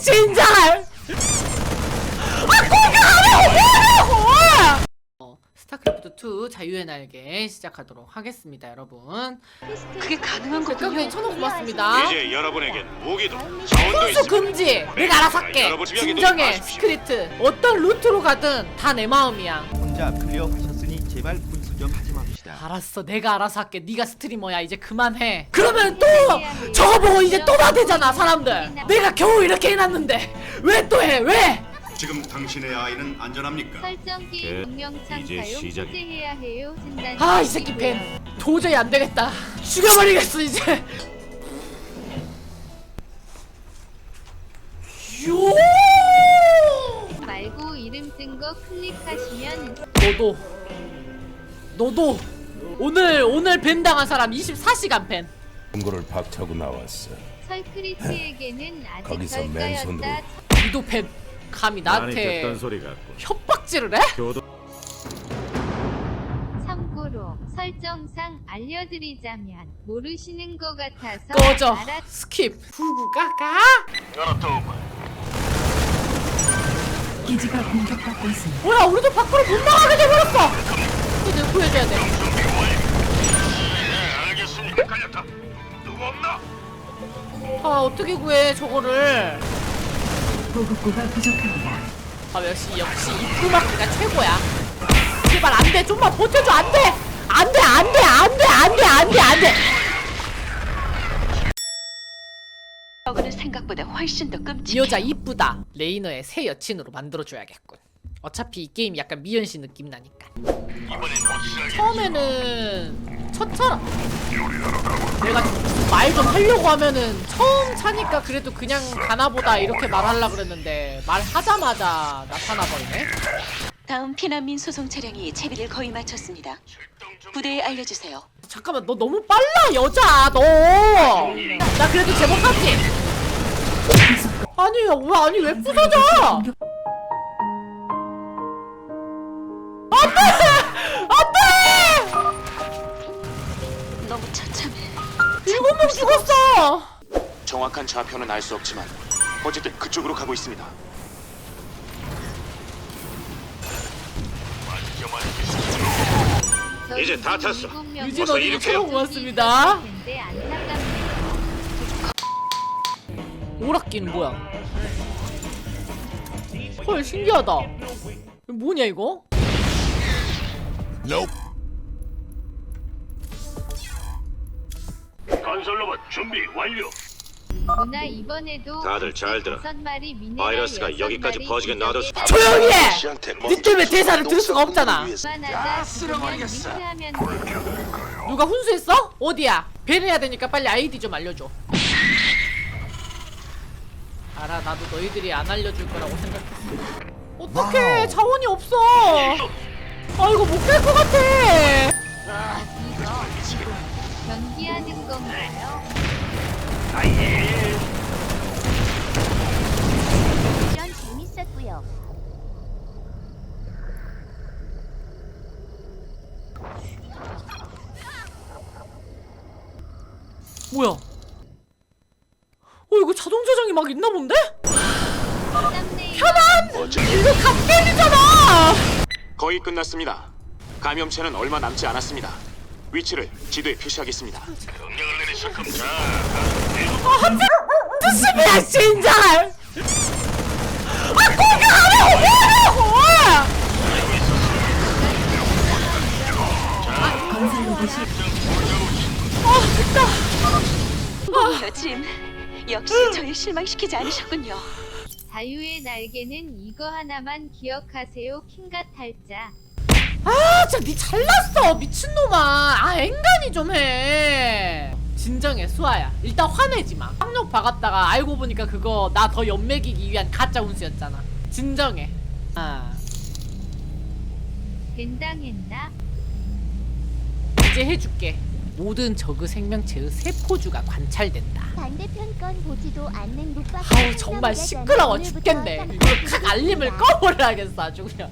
진짜 아 어, 스타크래프트 2 자유의 날개 시작하도록 하겠습니다 여러분. 그게 가능한 거군요. 천원 고맙습니다. 이제 여러분에겐 무기도 자원도 있습니다. 금지! 내가 알아서 할게 여러분 진정해 마십시오. 스크립트 어떤 루트로 가든 다 내 마음이야. 혼자 클리어 하셨으니 제발 분수 좀 하지 맙시다. 알았어 내가 알아서 할게. 네가 스트리머야. 이제 그만해. 그러면 또 저거 보고 이제 또 나대잖아 사람들. 내가 겨우 이렇게 해놨는데. 왜 또 해? 왜? 지금 당신의 아이는 안전합니까? 설정기 이제 사용 시작이- 해제해야 해요. 진단 아 이 새끼 팬. 도저히 안 되겠다. 죽여버리겠어 이제. 요! 말고 이름 뜬 거 클릭하시면 너도 너도 오늘 오늘 밴 당한 사람 24시간 밴 공고를 박차고 나왔어. 설크리트에게는 아직 거기서 덜 맨손으로. 유도 밴 감히 많이 나한테 듣던 소리 같고 협박질을 해? 교도 참고로 설정상 알려드리자면 모르시는 것 같아서 꺼져 알아- 스킵 후가가 기지가 공격받고 있습니다. 뭐야 우리도 밖으로 못 나가 어떻게 구해 저거를. 보급고가 부족합니다. 아 역시 역시 입구 막기가 최고야. 제발 안돼 좀만 버텨줘 안돼! 안돼 안돼 안돼 안돼 안돼 안돼! 저거는 생각보다 훨씬 더 이 끔찍해. 여자 이쁘다. 레이너의 새 여친으로 만들어줘야겠군. 어차피 이 게임 약간 미연씨 느낌 나니까. 처음에는 첫차 내가 말 좀 하려고 하면은 처음 차니까 그래도 그냥 가나보다 이렇게 말하려 그랬는데 말하자마자 나타나버리네 다음 피난민 소송 차량이 채비를 거의 마쳤습니다. 부대에 알려주세요. 잠깐만 너 너무 빨라 여자 너 나 그래도 제법 하지 아니 왜 아니 왜 부서져 명 죽었어! 정확한 좌표는 알 수 없지만 어쨌든 그쪽으로 가고 있습니다. 이제 다명 유진 이륙해요. 처음 고맙습니다. 오락기는 뭐야? 헐 신기하다. 뭐냐 이거 건설로봇 준비 완료. 누나 이번에도 다들 잘 들어. 다섯 마리 미네랄 바이러스가 여섯 여기까지 마리 퍼지게. 기적의 조용히 해! 니 때문에 대사를 들을 수가 없잖아 그만하자 링크하면 돼. 누가 훈수했어? 어디야? 배려해야 되니까 빨리 아이디 좀 알려줘 알아 나도 너희들이 안 알려줄 거라고 생각했어 어떡해 자원이 없어 아 이거 못깰것 같아 이거 경기하는 건가요? 전 재밌었고요. 뭐야 어 이거 자동 저장이 막 있나 본데? 땀내일 이거 갓게임이잖아 거의 끝났습니다. 감염체는 얼마 남지 않았습니다. 위치를 지도에 표시하겠습니다. 명령을 내리실 겁니다. 조심해 진짜 아 공격하라고 뭐라고 건설 로봇이 아 됐다 짐. 역시 저를 실망시키지 않으셨군요. 자유의 날개는 이거 하나만 기억하세요 킹가 탈자 아 진짜 니 잘났어 미친놈아. 아 앵간히 좀해. 진정해 수아야. 일단 화내지 마. 학력 박았다가 알고 보니까 그거 나 더 연맥이기 위한 가짜 운수였잖아. 진정해. 아. 된당했나? 이제 해줄게. 모든 저그 생명체의 세포주가 관찰된다. 반대편 건 보지도 않는. 아우 정말 시끄러워 죽겠네. 이거 탁 알림을 꺼버려야겠어 아주 그냥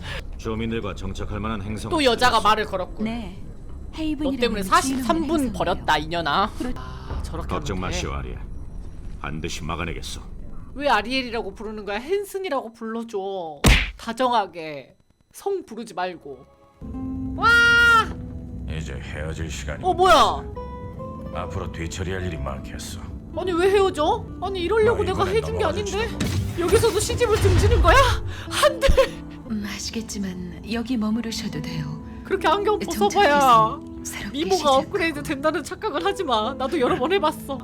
주민들과 정착할 만한 행성. 또 여자가 말을 걸었군 네. 너 때문에 43분 버렸다 이년아 아, 저렇게 걱정 하면 돼. 마시오 아리엘. 반드시 막아내겠소. 왜 아리엘이라고 부르는 거야 헨슨이라고 불러줘 다정하게 성 부르지 말고 와! 이제 헤어질 시간이. 어 뭐야 앞으로 뒤처리할 일이 많겠어. 아니 왜 헤어져? 아니 이러려고 아, 내가 이번엔 해준 게 아닌데 여기서도 시집을 등지는 거야? 안 돼 음, 아시겠지만 여기 머무르셔도 돼요. 그렇게 안경 좀 벗어봐야. 새롭게 미모가 시작. 업그레이드 된다는 착각을 하지 마 나도 여러 번 해봤어.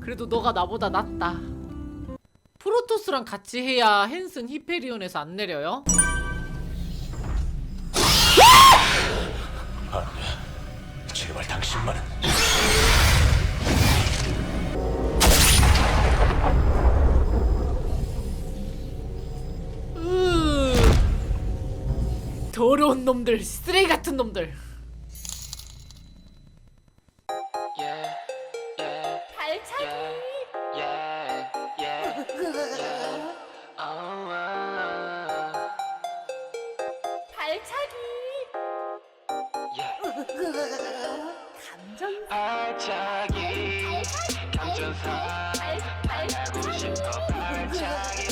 그래도 너가 나보다 낫다 프로토스랑 같이 해야 헨슨 히페리온에서 안 내려요? 제발 당신만은. 더러운 놈들 쓰레기 같은 놈들 발차기 발차기 발차기 발차기